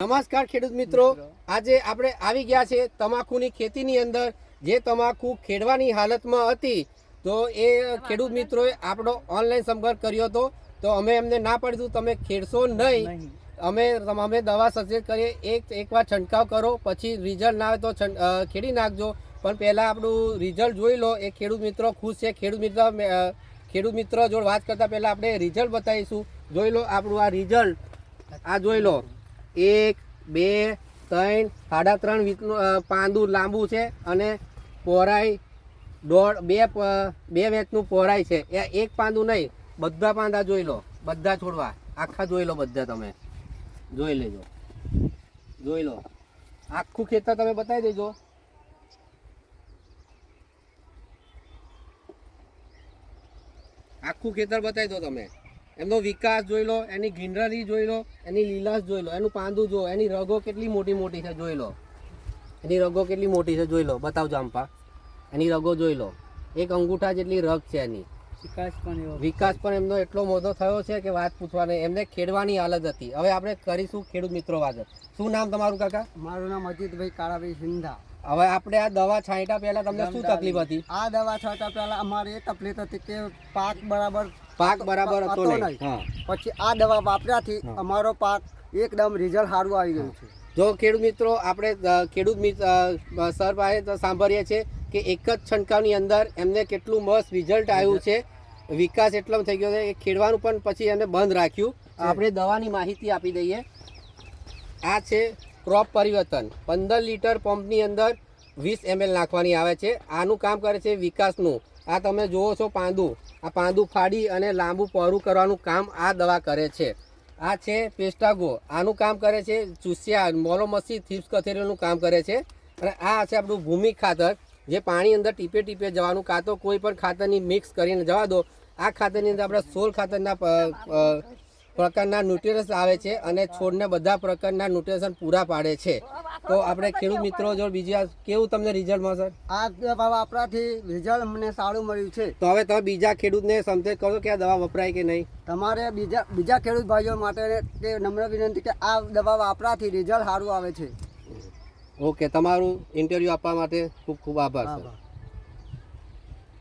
નમસ્કાર ખેડૂત મિત્રો. આજે આપણે આવી ગયા છે તમાકુની ખેતીની અંદર જે તમાકુ ખેડવાની હાલતમાં હતી. તો એ ખેડૂત મિત્રોએ આપણો ઓનલાઈન સંપર્ક કર્યો હતો. તો અમે એમને ના પાડીશું તમે ખેડશો નહીં. અમે અમે દવા સજેસ્ટ કરીએ એક એકવાર છંટકાવ કરો પછી રિઝલ્ટ ના આવે તો ખેડી નાખજો. પણ પહેલાં આપણું રિઝલ્ટ જોઈ લો એ ખેડૂત મિત્રો ખુશ છે. ખેડૂત મિત્ર ખેડૂત મિત્ર જોડે વાત કરતાં પહેલાં આપણે રિઝલ્ટ બતાવીશું. જોઈ લો આપણું આ રિઝલ્ટ આ જોઈ લો. એક બે ત્રણ સાડા ત્રણ વીકનું અ, પાંદું લાંબુ છે અને પહોળાઈ દોઢ બે બે વેચનું પહોળાઈ છે. એ એક પાંદું નહીં બધા પાંદા જોઈ લો બધા છોડવા. આખા જોઈ લો બધા તમે. જોઈ લેજો. જોઈ લો. આખું ખેતર તમે બતાવી દેજો. આખું ખેતર બતાવી દો તમે. એમનો વિકાસ જોઈ લો એની ગ્રીનરી જોઈ લો એની લીલાશ જોઈ લો એનું પાંદું જો એની રગો કેટલી મોટી મોટી છે જોઈ લો. એની રગો કેટલી મોટી છે જોઈ લો બતાવજો આંપા એની રગો જોઈ લો. એક અંગૂઠા જેટલી રગ છે એની. વિકાસ પણ વિકાસ પણ એમનો એટલો મોટો થયો છે કે વાત પૂછવાની એમને ખેડવાની હાલત હતી. હવે આપણે કરીશું ખેડૂત મિત્રો વાત. શું નામ તમારું કાકા? મારું નામ અજીતભાઈ કાળાભાઈ સિંધા. હવે આપણે આ દવા છાંટ્યા પહેલા તમને શું તકલીફ હતી? આ દવા છાંટા પહેલા અમારે એ તકલીફ હતી કે પાક બરાબર પાક બરાબર હતો નહીં. પછી આ દવા વાપર્યાથી અમારો પાક એકદમ રિઝલ્ટ સારું આવી ગયું છે. જો ખેડૂત મિત્રો આપણે ખેડૂત સર પાસે સાંભળીએ છીએ કે એક જ છંટકાવની અંદર એમને કેટલું મસ્ત રિઝલ્ટ આવ્યું છે. વિકાસ એટલો થઈ ગયો છે કે ખેડવાનું પણ પછી એને બંધ રાખ્યું. આપણે દવાની માહિતી આપી દઈએ. આ છે ક્રોપ પરિવર્તન. પંદર લીટર પંપની અંદર વીસ એમએલ નાખવાની આવે છે. આનું કામ કરે છે વિકાસનું. આ તમે જુઓ છો પાંદું. આ પાંદું ફાડી અને લાંબુ પહોળું કરવાનું કામ આ દવા કરે છે. આ છે પેસ્ટાગો. આનું કામ કરે છે ચુસિયા મોલોમસી થીપ્સ કથેરીનું કામ કરે છે. અને આ છે આપણું ભૂમિ ખાતર. જે પાણી અંદર ટીપે ટીપે જવાનું કાં તો કોઈ પણ ખાતરની મિક્સ કરીને જવા દો. આ ખાતરની અંદર આપણે સોલ ખાતરના પ્રકારના ન્યુટ્રિયન્સ આવે છે અને છોડને બધા પ્રકારના ન્યુટ્રિશન પૂરા પાડે છે. તો આપણે ખેડૂત મિત્રો જો બીજી કેવું તમને રિઝલ્ટ મળશે? આ દવા વાપરાથી રિઝલ્ટ અમને સારું મળ્યું છે. તો હવે તમે બીજા ખેડૂતને સમજે કરો કે આ દવા વપરાય કે નહીં? તમારે બીજા બીજા ખેડૂત ભાઈઓ માટે તે નમ્ર વિનંતી કે આ દવા વાપરાથી રિઝલ્ટ સારું આવે છે. ઓકે તમારું ઇન્ટરવ્યૂ આપવા માટે ખૂબ ખૂબ આભાર સર. આભાર